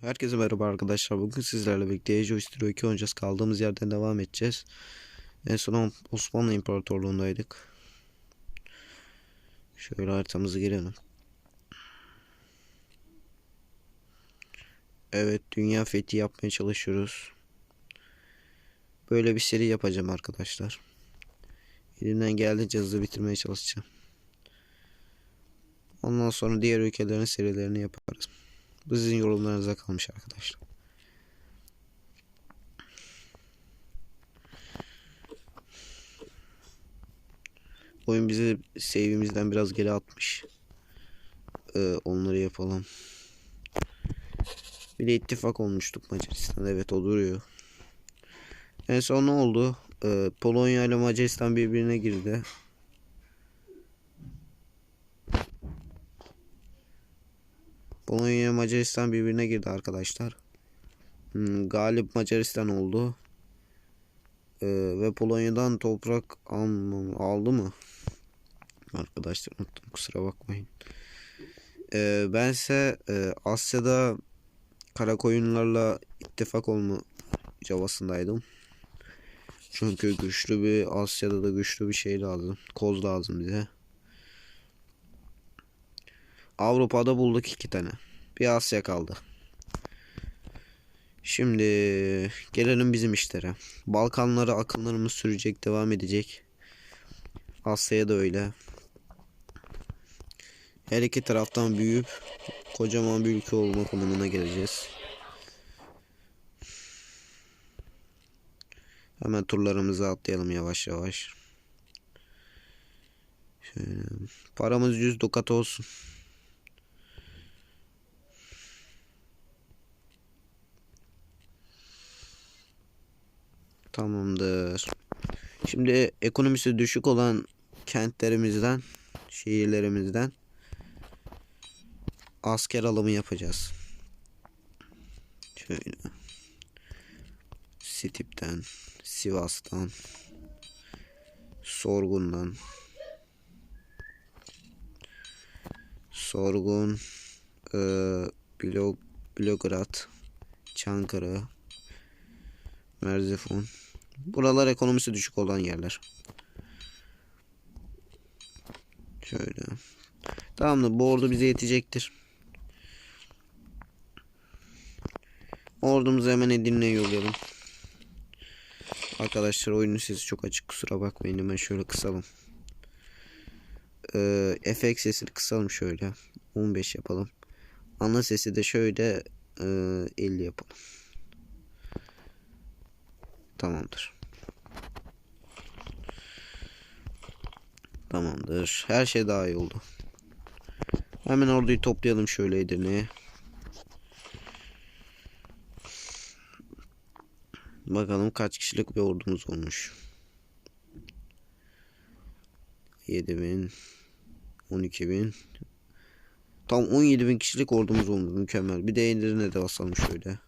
Herkese merhaba arkadaşlar. Bugün sizlerle birlikte Age of History 2 oynayacağız. Kaldığımız yerden devam edeceğiz. En son Osmanlı İmparatorluğu'ndaydık. Şöyle haritamızı girelim. Evet, dünya fethi yapmaya çalışıyoruz. Böyle bir seri yapacağım arkadaşlar. Elimden geldiğince hızlı bitirmeye çalışacağım. Ondan sonra diğer ülkelerin serilerini yaparız. Bu sizin yorumlarınıza kalmış arkadaşlar. Oyun bizi save'imizden biraz geri atmış. Ee, onları yapalım. Bir de ittifak olmuştuk Macaristan. Evet o duruyor. En son ne oldu? Ee, Polonya ile Macaristan birbirine girdi. Polonya Macaristan birbirine girdi arkadaşlar. Hmm, galip Macaristan oldu. Ee, ve Polonya'dan toprak al aldı mı? Arkadaşlar unuttum kusura bakmayın. Ee, bense e, Asya'da kara koyunlarla ittifak olma çabasındaydım. Çünkü güçlü bir Asya'da da güçlü bir şey lazım. Koz lazım bize. Avrupa'da bulduk iki tane. Bir Asya kaldı. Şimdi gelelim bizim işlere. Balkanlara akınlarımız sürecek, devam edecek. Asya'ya da öyle. Her iki taraftan büyüyüp kocaman bir ülke olma konumuna geleceğiz. Hemen turlarımızı atlayalım yavaş yavaş. Şöyle, paramız 100 dukat olsun. Tamamdır. Şimdi ekonomisi düşük olan kentlerimizden, şehirlerimizden asker alımı yapacağız. Şöyle. Sitip'ten, Sivas'tan, Sorgun'dan, Sorgun, e, Blog, Blograd, Çankırı, Merzifon. Buralar ekonomisi düşük olan yerler. Şöyle. Tamam da bu ordu bize yetecektir. Ordumuzu hemen Edirne'ye yollayalım. Arkadaşlar oyunun sesi çok açık kusura bakmayın hemen şöyle kısalım. Ee, FX sesini kısalım şöyle. 15 yapalım. Ana sesi de şöyle e, 50 yapalım. Tamamdır. Tamamdır. Her şey daha iyi oldu. Hemen orduyu toplayalım şöyle Edirne'ye. Bakalım kaç kişilik bir ordumuz olmuş. 7000 12000 Tam 17000 kişilik ordumuz olmuş. Mükemmel. Bir de Edirne'de de basalım şöyle.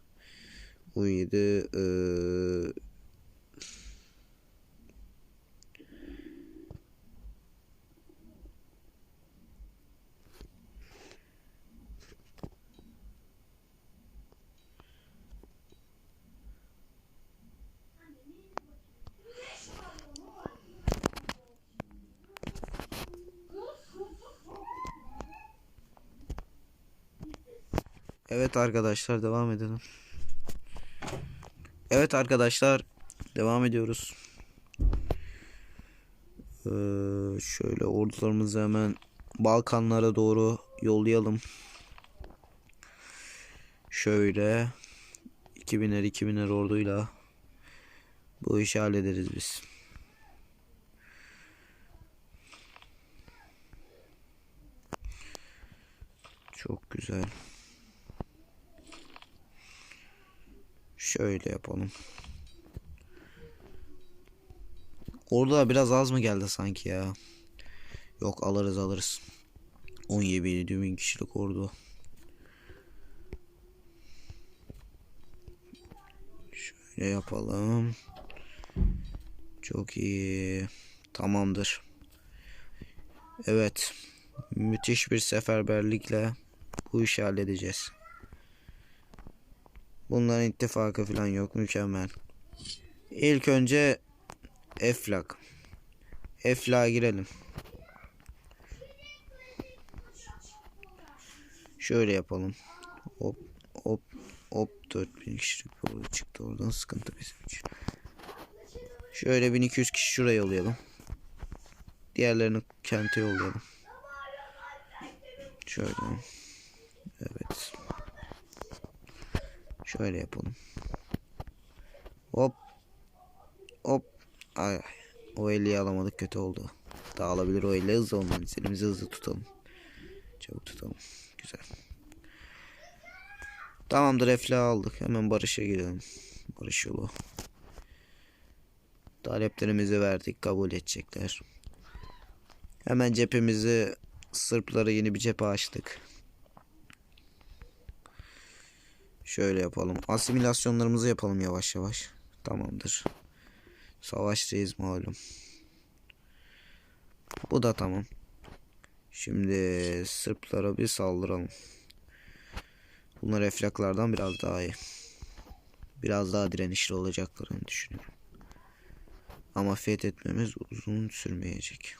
17 ee, Evet arkadaşlar devam edelim. Evet arkadaşlar devam ediyoruz. Ee, şöyle ordularımızı hemen Balkanlara doğru yollayalım. Şöyle 2000'er 2000'er orduyla bu işi hallederiz biz. Çok güzel. Şöyle yapalım. Orada biraz az mı geldi sanki ya? Yok alırız alırız. 17 bin kişilik ordu. Şöyle yapalım. Çok iyi. Tamamdır. Evet. Müthiş bir seferberlikle bu işi halledeceğiz. Bunların ittifakı falan yok. Mükemmel. İlk önce Eflak. Eflak'a girelim. Şöyle yapalım. Hop hop hop 4000 kişilik bir çıktı oradan sıkıntı bizim için. Şöyle 1200 kişi şuraya yollayalım. Diğerlerini kente yollayalım. Şöyle. Evet. Şöyle yapalım. Hop. Hop. Ay. O 50'yi alamadık kötü oldu. Daha alabilir o 50 hızlı olmalıyız. Elimizi hızlı tutalım. Çabuk tutalım. Güzel. Tamamdır Efla aldık. Hemen Barış'a gidelim. Barış yolu. Taleplerimizi verdik. Kabul edecekler. Hemen cephemizi Sırplara yeni bir cephe açtık. Şöyle yapalım. Asimilasyonlarımızı yapalım yavaş yavaş. Tamamdır. Savaştayız malum. Bu da tamam. Şimdi Sırplara bir saldıralım. Bunlar eflaklardan biraz daha iyi. Biraz daha direnişli olacaklarını düşünüyorum. Ama fethetmemiz uzun sürmeyecek.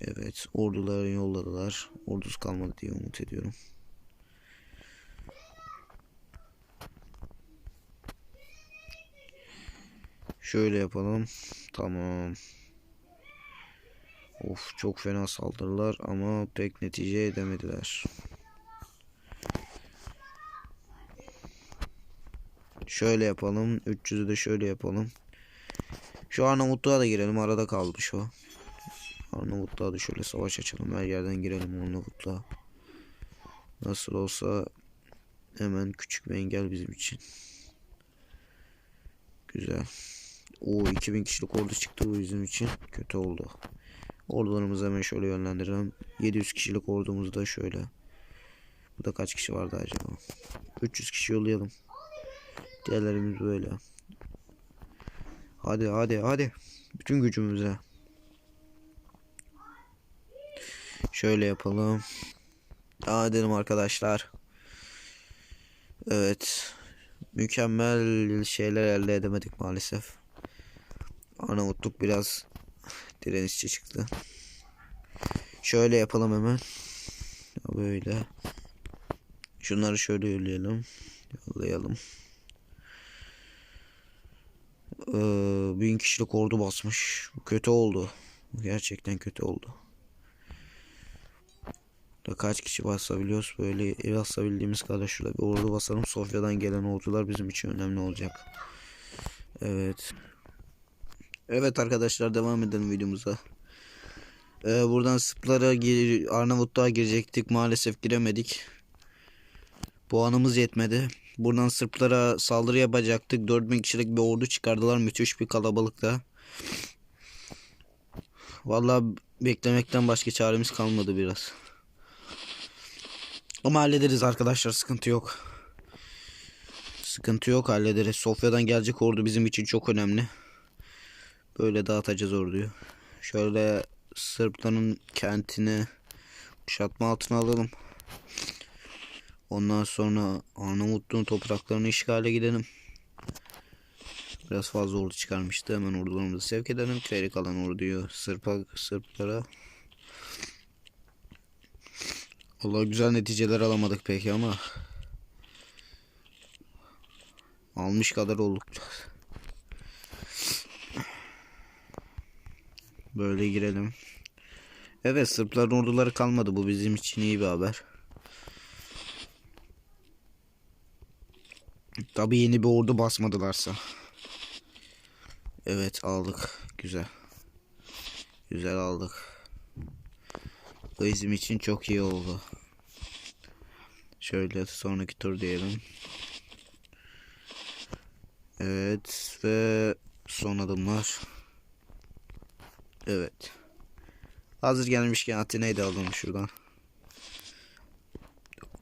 Evet, orduları yolladılar. Ordusu kalmadı diye umut ediyorum. Şöyle yapalım. Tamam. Of çok fena saldırılar ama pek netice edemediler. Şöyle yapalım. 300'ü de şöyle yapalım. Şu Arnavutluğa da girelim. Arada kalmış o. Arnavutluğa da şöyle savaş açalım. Her yerden girelim Arnavutluğa. Nasıl olsa hemen küçük bir engel bizim için. Güzel. O 2000 kişilik ordu çıktı bu bizim için. Kötü oldu. Ordularımızı hemen şöyle yönlendirelim. 700 kişilik ordumuz da şöyle. Burada kaç kişi vardı acaba? 300 kişi yollayalım. Diğerlerimiz böyle. Hadi hadi hadi. Bütün gücümüze. Şöyle yapalım. Devam edelim arkadaşlar. Evet. Mükemmel şeyler elde edemedik maalesef. Arnavutluk biraz direnişçi çıktı. Şöyle yapalım hemen. Böyle. Şunları şöyle yollayalım. Yollayalım. Ee, bin kişilik ordu basmış. Kötü oldu. Gerçekten kötü oldu. Da kaç kişi basabiliyoruz? Böyle basabildiğimiz kadar şurada bir ordu basalım. Sofya'dan gelen ordular bizim için önemli olacak. Evet. Evet arkadaşlar devam edelim videomuza. Ee, buradan Sıplara gir Arnavutluğa girecektik. Maalesef giremedik. Puanımız yetmedi. Buradan Sırplara saldırı yapacaktık. 4000 kişilik bir ordu çıkardılar. Müthiş bir kalabalıkta. Vallahi beklemekten başka çaremiz kalmadı biraz. Ama hallederiz arkadaşlar. Sıkıntı yok. Sıkıntı yok hallederiz. Sofya'dan gelecek ordu bizim için çok önemli. Böyle dağıtacağız orduyu. Şöyle Sırpların kentini kuşatma altına alalım. Ondan sonra Arnavutluğun topraklarını işgale gidelim. Biraz fazla ordu çıkarmıştı. Hemen ordularımızı sevk edelim. Geri kalan orduyu Sırp'a, Sırplara. Allah güzel neticeler alamadık peki ama almış kadar olduk. Böyle girelim. Evet Sırpların orduları kalmadı. Bu bizim için iyi bir haber. Tabi yeni bir ordu basmadılarsa. Evet aldık. Güzel. Güzel aldık. Bu bizim için çok iyi oldu. Şöyle sonraki tur diyelim. Evet ve son adımlar. Evet. Hazır gelmişken Atina'yı da alalım şuradan.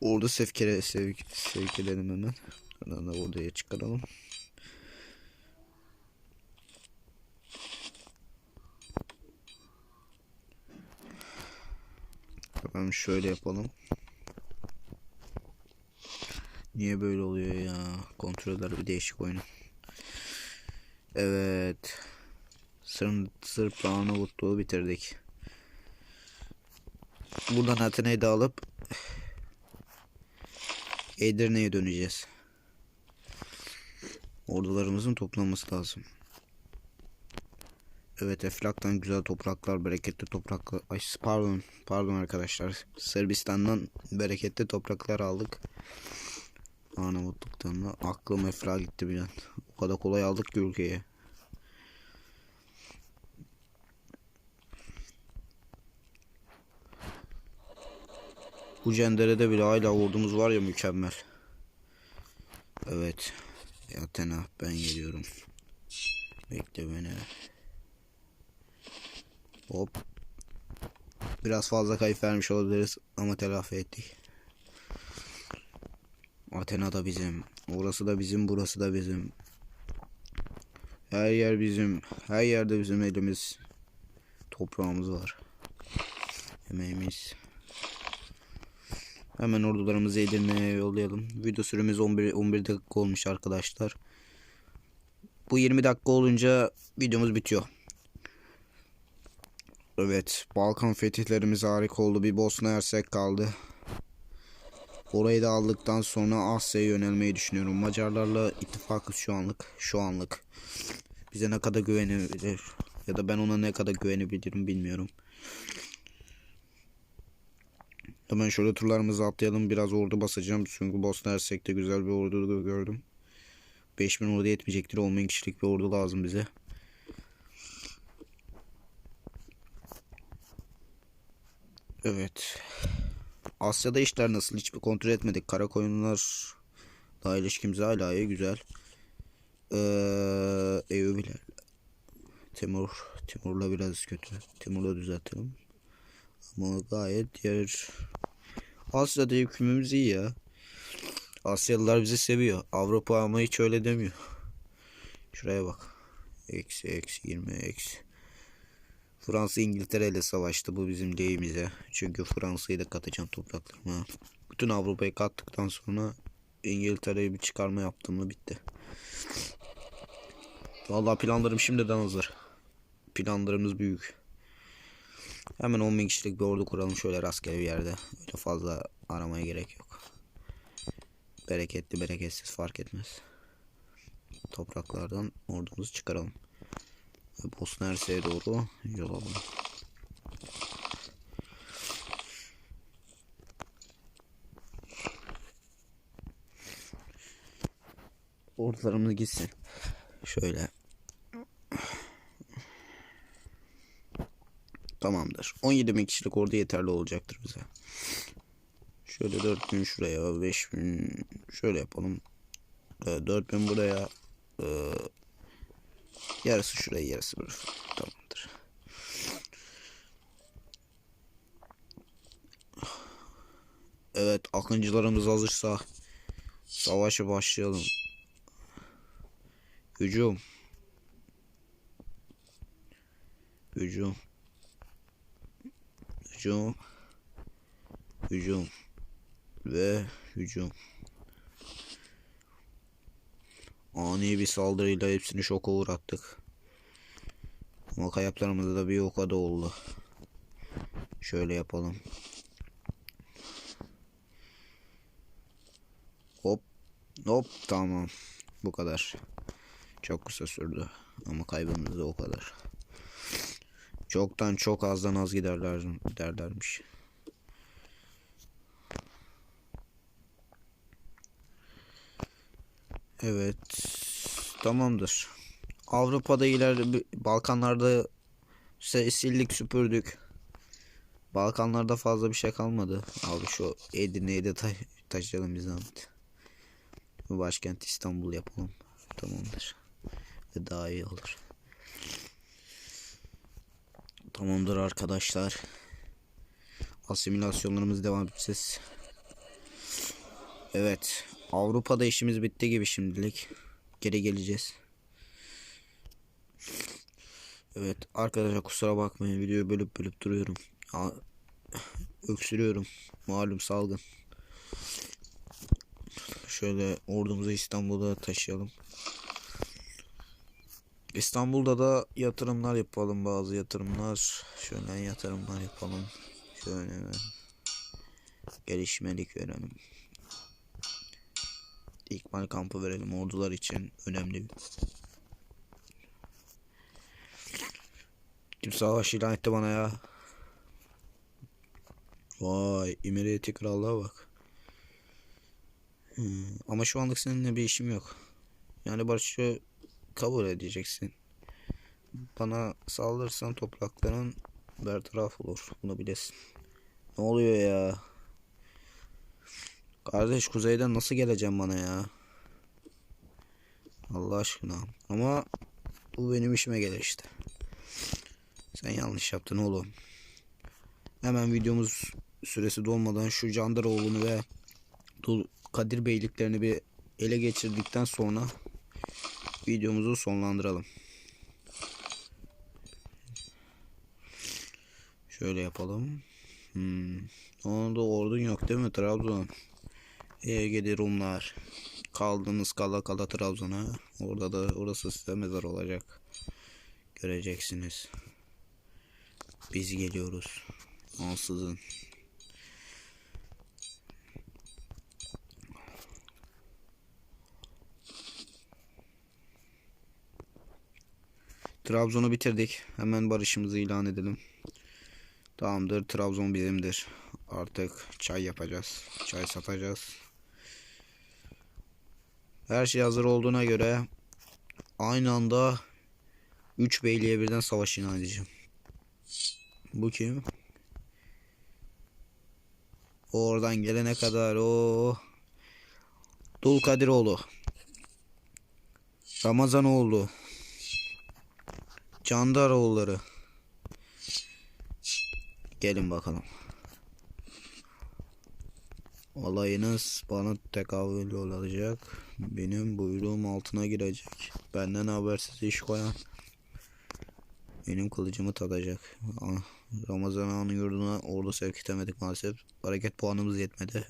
Orada sevkere sevk, sevk edelim hemen. Buradan da oraya çıkaralım. Tamam şöyle yapalım. Niye böyle oluyor ya? Kontroller bir değişik oyunun. Evet. Sırp, Sırp Arnavutluğu bitirdik. Buradan Atina'yı da alıp Edirne'ye döneceğiz. Ordularımızın toplanması lazım. Evet Eflak'tan güzel topraklar, bereketli topraklar. Ay pardon, pardon arkadaşlar. Sırbistan'dan bereketli topraklar aldık. Arnavutluk'tan da aklım Eflak'a gitti bir an. O kadar kolay aldık ki ülkeye. Bu cenderede bile hala ordumuz var ya mükemmel. Evet. Athena ben geliyorum. Bekle beni. Hop. Biraz fazla kayıp vermiş olabiliriz ama telafi ettik. Athena da bizim. Orası da bizim, burası da bizim. Her yer bizim. Her yerde bizim elimiz. Toprağımız var. Emeğimiz. Hemen ordularımızı Edirne'ye yollayalım. Video süremiz 11, 11 dakika olmuş arkadaşlar. Bu 20 dakika olunca videomuz bitiyor. Evet, Balkan fetihlerimiz harika oldu. Bir Bosna Hersek kaldı. Orayı da aldıktan sonra Asya'ya yönelmeyi düşünüyorum. Macarlarla ittifakız şu anlık. Şu anlık. Bize ne kadar güvenebilir ya da ben ona ne kadar güvenebilirim bilmiyorum. Hemen şöyle turlarımızı atlayalım. Biraz ordu basacağım. Çünkü Bosna Hersek'te güzel bir ordu gördüm. 5000 ordu yetmeyecektir. 10.000 kişilik bir ordu lazım bize. Evet. Asya'da işler nasıl? Hiçbir kontrol etmedik. Karakoyunlar daha ilişkimiz hala iyi. Güzel. Ee, Eyüpiler. Timur. Timur'la biraz kötü. Timur'la düzeltelim. Ama gayet diğer Asya'da hükmümüz iyi ya. Asyalılar bizi seviyor. Avrupa ama hiç öyle demiyor. Şuraya bak. Eksi eksi 20 eksi. Fransa İngiltere ile savaştı. Bu bizim lehimize. Çünkü Fransa'yı da katacağım topraklarıma. Bütün Avrupa'yı kattıktan sonra İngiltere'ye bir çıkarma yaptım mı bitti. Vallahi planlarım şimdiden hazır. Planlarımız büyük. Hemen 10 bin kişilik bir ordu kuralım şöyle rastgele bir yerde. Öyle fazla aramaya gerek yok. Bereketli bereketsiz fark etmez. Topraklardan ordumuzu çıkaralım. Bosna Hersek'e doğru yol alalım. Ordularımız gitsin. Şöyle. Tamamdır. 17 bin kişilik ordu yeterli olacaktır bize. Şöyle 4 bin şuraya, 5 bin şöyle yapalım. 4 bin buraya, ee, yarısı şuraya, yarısı buraya. Tamamdır. Evet, akıncılarımız hazırsa savaşa başlayalım. Hücum. Hücum. Hücum. Hücum. Ve hücum. Ani bir saldırıyla hepsini şoka uğrattık. Ama kayaplarımızda da bir o kadar oldu. Şöyle yapalım. Hop. Hop tamam. Bu kadar. Çok kısa sürdü. Ama kaybımız da o kadar. Çoktan çok azdan az giderler derlermiş. Evet. Tamamdır. Avrupa'da ileride Balkanlarda sildik süpürdük. Balkanlarda fazla bir şey kalmadı. Abi şu Edirne'yi de ta taşıyalım bir zahmet. Başkent İstanbul yapalım. Tamamdır. Ve daha iyi olur. Tamamdır arkadaşlar. Asimilasyonlarımız devam edeceğiz. Evet. Avrupa'da işimiz bitti gibi şimdilik. Geri geleceğiz. Evet arkadaşlar kusura bakmayın videoyu bölüp bölüp duruyorum. Öksürüyorum. Malum salgın. Şöyle ordumuzu İstanbul'a taşıyalım. İstanbul'da da yatırımlar yapalım bazı yatırımlar. Şöyle yatırımlar yapalım. Şöyle gelişmelik verelim. İkmal kampı verelim ordular için önemli. Kim savaş ilan etti bana ya. Vay İmeriyeti krallığa bak. Hmm, ama şu anlık seninle bir işim yok. Yani barışı kabul edeceksin. Bana saldırırsan toprakların bertaraf olur. Bunu bilesin. Ne oluyor ya? Kardeş kuzeyden nasıl geleceğim bana ya? Allah aşkına. Ama bu benim işime gelir işte. Sen yanlış yaptın oğlum. Hemen videomuz süresi dolmadan şu Candaroğlu'nu ve Kadir Beyliklerini bir ele geçirdikten sonra videomuzu sonlandıralım. Şöyle yapalım. Hmm. Onda ordun yok değil mi Trabzon? Ege'de Rumlar. Kaldınız kala kala Trabzon'a. Orada da orası size mezar olacak. Göreceksiniz. Biz geliyoruz. Ansızın. Trabzon'u bitirdik. Hemen barışımızı ilan edelim. Tamamdır. Trabzon bizimdir. Artık çay yapacağız. Çay satacağız. Her şey hazır olduğuna göre aynı anda 3 beyliğe birden savaş ilan edeceğim. Bu kim? Oradan gelene kadar o Dul Kadiroğlu Ramazanoğlu Candaroğulları Gelin bakalım. Olayınız bana tekavül olacak. Benim buyruğum altına girecek. Benden habersiz iş koyan benim kılıcımı tadacak. Ah, Ramazan Ağa'nın yurduna ordu sevk edemedik maalesef. Hareket puanımız yetmedi.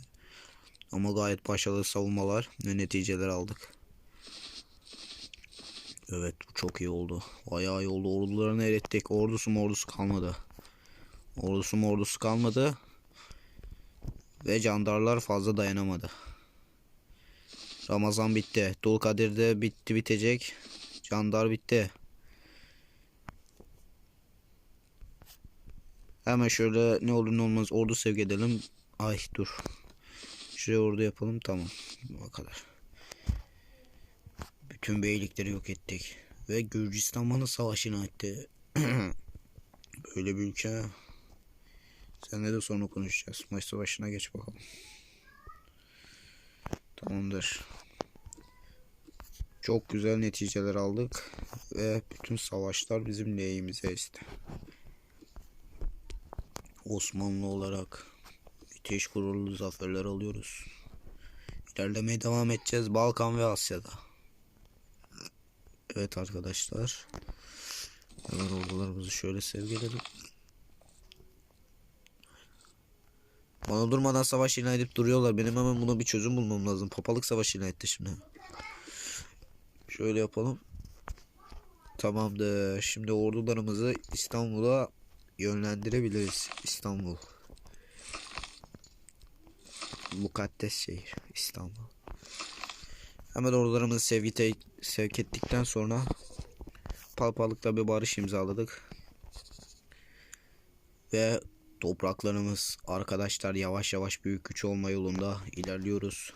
Ama gayet başarılı savunmalar ve neticeler aldık. Evet bu çok iyi oldu. Bayağı iyi oldu. Ordularını erittik. Ordusu mu ordusu kalmadı. Ordusu mu ordusu kalmadı. Ve candarlar fazla dayanamadı. Ramazan bitti. Dulkadir de bitti bitecek. Candar bitti. Hemen şöyle ne olur ne olmaz ordu sevk edelim. Ay dur. Şuraya ordu yapalım tamam. O kadar. Bütün beylikleri yok ettik. Ve Gürcistan bana savaşını etti. Böyle bir ülke. Seninle de sonra konuşacağız. Maç savaşına geç bakalım. Tamamdır. Çok güzel neticeler aldık. Ve bütün savaşlar bizim lehimize esti. Osmanlı olarak müthiş gururlu zaferler alıyoruz. İlerlemeye devam edeceğiz Balkan ve Asya'da. Evet arkadaşlar. Hemen ordularımızı şöyle sevk edelim. Bana durmadan savaş ilan edip duruyorlar. Benim hemen buna bir çözüm bulmam lazım. Papalık savaşı ilan etti şimdi. Şöyle yapalım. Tamamdır. Şimdi ordularımızı İstanbul'a yönlendirebiliriz. İstanbul. Mukaddes şehir. İstanbul. Hemen ordularımızı sevgi sevk ettikten sonra Palpalık'ta bir barış imzaladık. Ve topraklarımız arkadaşlar yavaş yavaş büyük güç olma yolunda ilerliyoruz.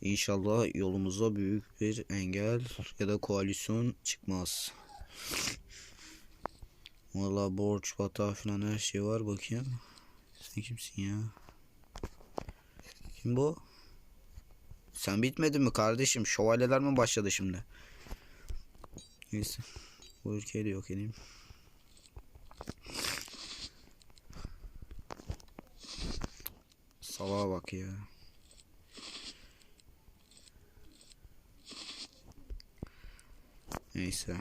İnşallah yolumuza büyük bir engel ya da koalisyon çıkmaz. Valla borç, hata falan her şey var bakayım. Sen kimsin ya? Kim bu? Sen bitmedin mi kardeşim? Şövalyeler mi başladı şimdi? Neyse. Bu ülkeyi de yok edeyim. Salağa bak ya. Neyse.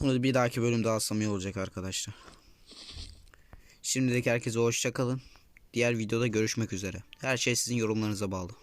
Bunu bir dahaki bölümde alsam iyi olacak arkadaşlar. Şimdilik herkese hoşça kalın. Diğer videoda görüşmek üzere. Her şey sizin yorumlarınıza bağlı.